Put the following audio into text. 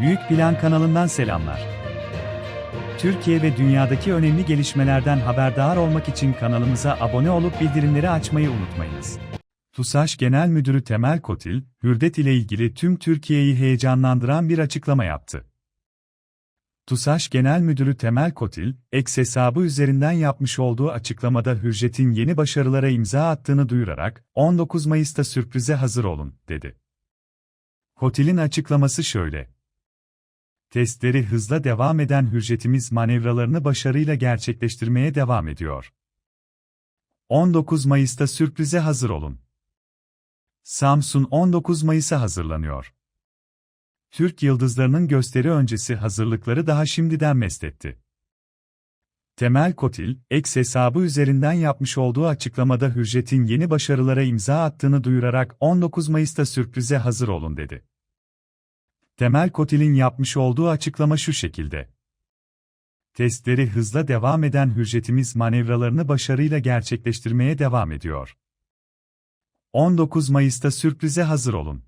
Büyük Plan kanalından selamlar. Türkiye ve dünyadaki önemli gelişmelerden haberdar olmak için kanalımıza abone olup bildirimleri açmayı unutmayınız. TUSAŞ Genel Müdürü Temel Kotil, Hürdet ile ilgili tüm Türkiye'yi heyecanlandıran bir açıklama yaptı. TUSAŞ Genel Müdürü Temel Kotil, X hesabı üzerinden yapmış olduğu açıklamada Hürjet'in yeni başarılara imza attığını duyurarak, 19 Mayıs'ta sürprize hazır olun, dedi. Kotil'in açıklaması şöyle. Testleri hızla devam eden Hürjetimiz manevralarını başarıyla gerçekleştirmeye devam ediyor. 19 Mayıs'ta sürprize hazır olun. Samsun 19 Mayıs'a hazırlanıyor. Türk yıldızlarının gösteri öncesi hazırlıkları daha şimdiden mesletti. Temel Kotil, X hesabı üzerinden yapmış olduğu açıklamada Hürjet'in yeni başarılara imza attığını duyurarak 19 Mayıs'ta sürprize hazır olun dedi. Temel Kotil'in yapmış olduğu açıklama şu şekilde. Testleri hızla devam eden Hürjetimiz manevralarını başarıyla gerçekleştirmeye devam ediyor. 19 Mayıs'ta sürprize hazır olun.